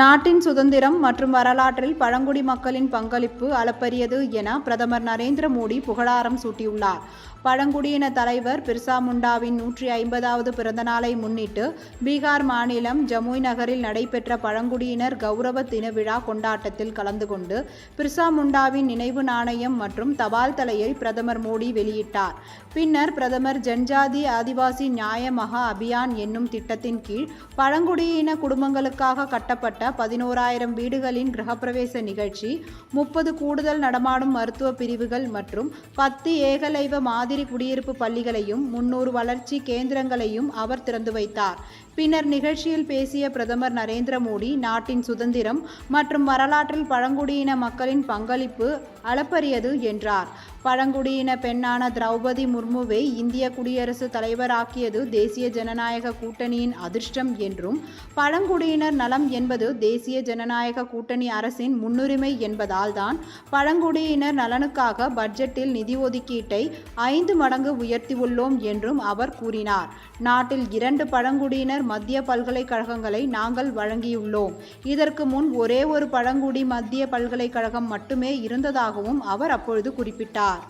நாட்டின் சுதந்திரம் மற்றும் வரலாற்றில் பழங்குடி மக்களின் பங்களிப்பு அளப்பரியது என பிரதமர் நரேந்திர மோடி புகழாரம் சூட்டியுள்ளார். பழங்குடியின தலைவர் பிர்சா முண்டாவின் நூற்றி ஐம்பதாவது பிறந்தநாளை முன்னிட்டு பீகார் மாநிலம் ஜமுய் நகரில் நடைபெற்ற பழங்குடியினர் கௌரவ தின விழா கொண்டாட்டத்தில் கலந்து கொண்டு பிர்சா முண்டாவின் நினைவு நாணயம் மற்றும் தபால் தலையை பிரதமர் மோடி வெளியிட்டார். பின்னர் பிரதமர் ஜன்ஜாதி ஆதிவாசி நியாய மகா அபியான் என்னும் திட்டத்தின் கீழ் பழங்குடியின குடும்பங்களுக்காக கட்டப்பட்ட பதினோராயிரம் வீடுகளின் கிரகப்பிரவேச நிகழ்ச்சி முப்பது கூடுதல் நடமாடும் மருத்துவ பிரிவுகள் மற்றும் பத்து ஏகலைவ மாதிரி குடியிருப்பு பள்ளிகளையும் முன்னூறு வளர்ச்சி கேந்திரங்களையும் அவர் திறந்து வைத்தார். பின்னர் நிகழ்ச்சியில் பேசிய பிரதமர் நரேந்திர மோடி நாட்டின் சுதந்திரம் மற்றும் வரலாற்றில் பழங்குடியின மக்களின் பங்களிப்பு அளப்பரியது என்றார். பழங்குடியின பெண்ணான திரௌபதி முர்முவை இந்திய குடியரசு தலைவராக்கியது தேசிய ஜனநாயக கூட்டணியின் அதிர்ஷ்டம் என்றும் பழங்குடியினர் நலம் என்பது தேசிய ஜனநாயக கூட்டணி அரசின் முன்னுரிமை என்பதால் தான் பழங்குடியினர் நலனுக்காக பட்ஜெட்டில் நிதி ஒதுக்கீட்டை ஐந்து மடங்கு உயர்த்தியுள்ளோம் என்றும் அவர் கூறினார். நாட்டில் இரண்டு பழங்குடியினர் மத்திய பல்கலைக்கழகங்களை நாங்கள் வழங்கியுள்ளோம். இதற்கு முன் ஒரே ஒரு பழங்குடி மத்திய பல்கலைக்கழகம் மட்டுமே இருந்ததாகவும் அவர் அப்பொழுது குறிப்பிட்டார்.